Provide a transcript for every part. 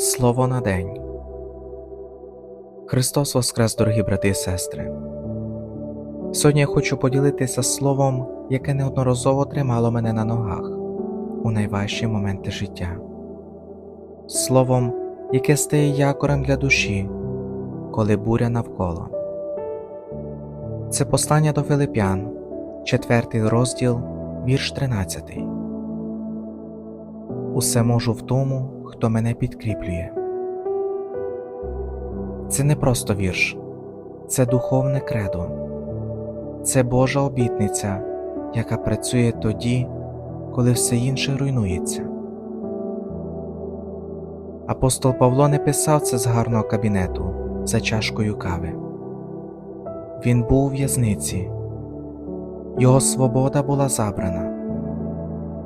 Слово на день. Христос Воскрес, дорогі брати і сестри. Сьогодні я хочу поділитися словом, яке неодноразово тримало мене на ногах у найважчі моменти життя. Словом, яке стає якорем для душі, коли буря навколо. Це послання до Филип'ян, 4 розділ, вірш 13. Усе можу в тому, хто мене підкріплює. Це не просто вірш, це духовне кредо, це Божа обітниця, яка працює тоді, коли все інше руйнується. Апостол Павло не писав це з гарного кабінету за чашкою кави. Він був у в'язниці, його свобода була забрана,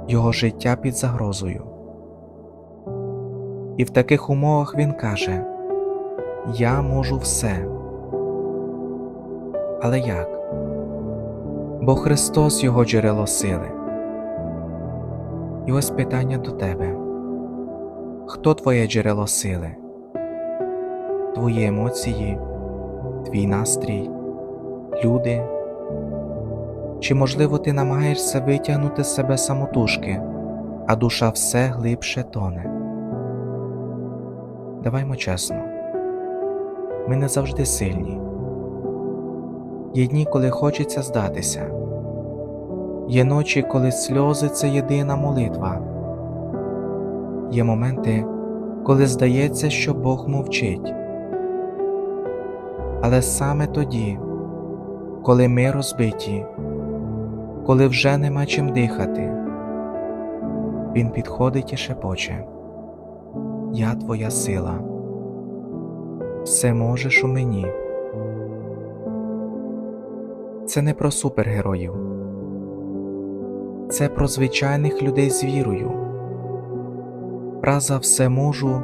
його життя під загрозою. І в таких умовах він каже: Я можу все. Але як? Бо Христос його джерело сили. І ось питання до тебе: Хто твоє джерело сили? Твої емоції, твій настрій, люди? Чи, можливо, ти намагаєшся витягнути з себе самотужки, а душа все глибше тоне? Даваймо чесно, ми не завжди сильні. Є дні, коли хочеться здатися, є ночі, коли сльози це єдина молитва, є моменти, коли здається, що Бог мовчить. Але саме тоді, коли ми розбиті, коли вже нема чим дихати, Він підходить і шепоче. Я твоя сила, все можеш у мені. Це не про супергероїв, це про звичайних людей з вірою. Фраза все можу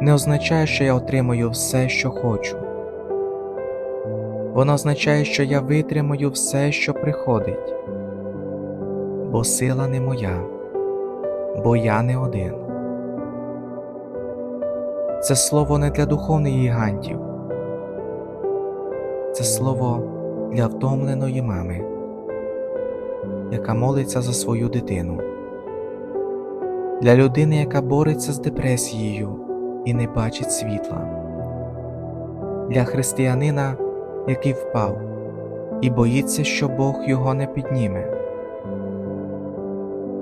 не означає, що я отримаю все, що хочу. Вона означає, що я витримаю все, що приходить, бо сила не моя, бо я не один. Це слово не для духовних гігантів, це слово для втомленої мами, яка молиться за свою дитину, для людини, яка бореться з депресією і не бачить світла, для християнина, який впав і боїться, що Бог його не підніме.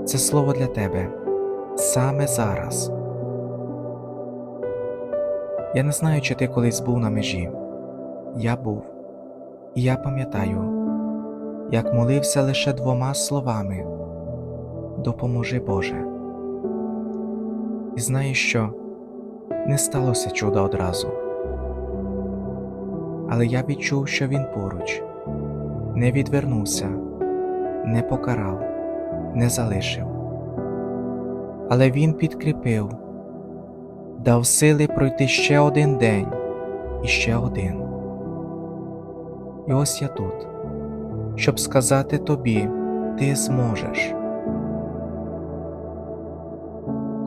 Це слово для тебе саме зараз. Я не знаю, чи ти колись був на межі. Я був, і я пам'ятаю, як молився лише двома словами Допоможи Боже. І знаєш що? Не сталося чуда одразу. Але я відчув, що він поруч, не відвернувся, не покарав, не залишив. Але він підкріпив дав сили пройти ще один день і ще один. І ось я тут, щоб сказати тобі, ти зможеш.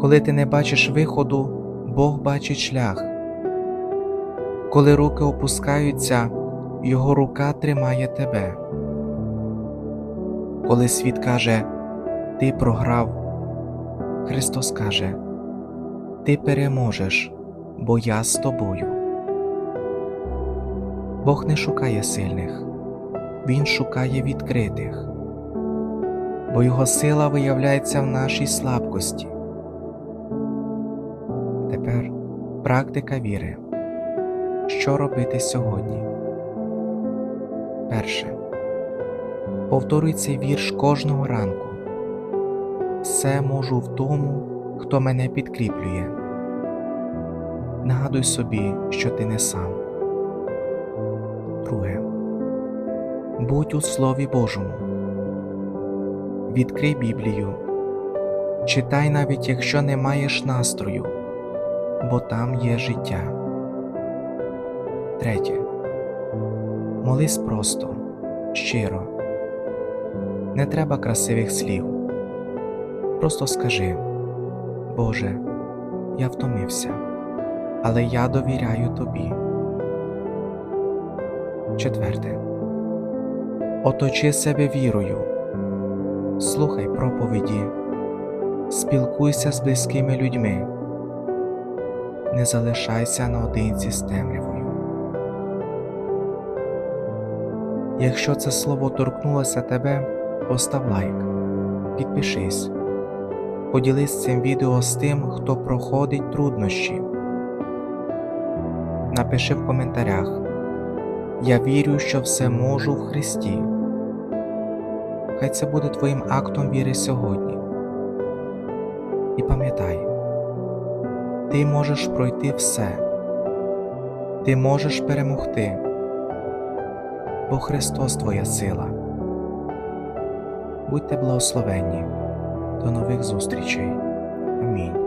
Коли ти не бачиш виходу, Бог бачить шлях. Коли руки опускаються, Його рука тримає тебе. Коли світ каже, Ти програв, Христос каже, ти переможеш, бо я з тобою. Бог не шукає сильних, Він шукає відкритих, бо Його сила виявляється в нашій слабкості. Тепер практика віри. Що робити сьогодні? Перше. Повторюй цей вірш кожного ранку. Все можу в тому хто мене підкріплює. Нагадуй собі, що ти не сам. Друге. Будь у Слові Божому. Відкрий Біблію. Читай навіть якщо не маєш настрою, бо там є життя. Третє. Молись просто, щиро. Не треба красивих слів. Просто скажи. Боже, я втомився, але я довіряю тобі. Четверте. Оточи себе вірою. Слухай проповіді, спілкуйся з близькими людьми. Не залишайся наодинці з темрявою. Якщо це слово торкнулося тебе, постав лайк, підпишись, поділись цим відео з тим, хто проходить труднощі. Напиши в коментарях. Я вірю, що все можу в Христі. Хай це буде твоїм актом віри сьогодні. І пам'ятай, ти можеш пройти все, ти можеш перемогти, бо Христос твоя сила. Будьте благословенні. До нових зустрічей. Амінь.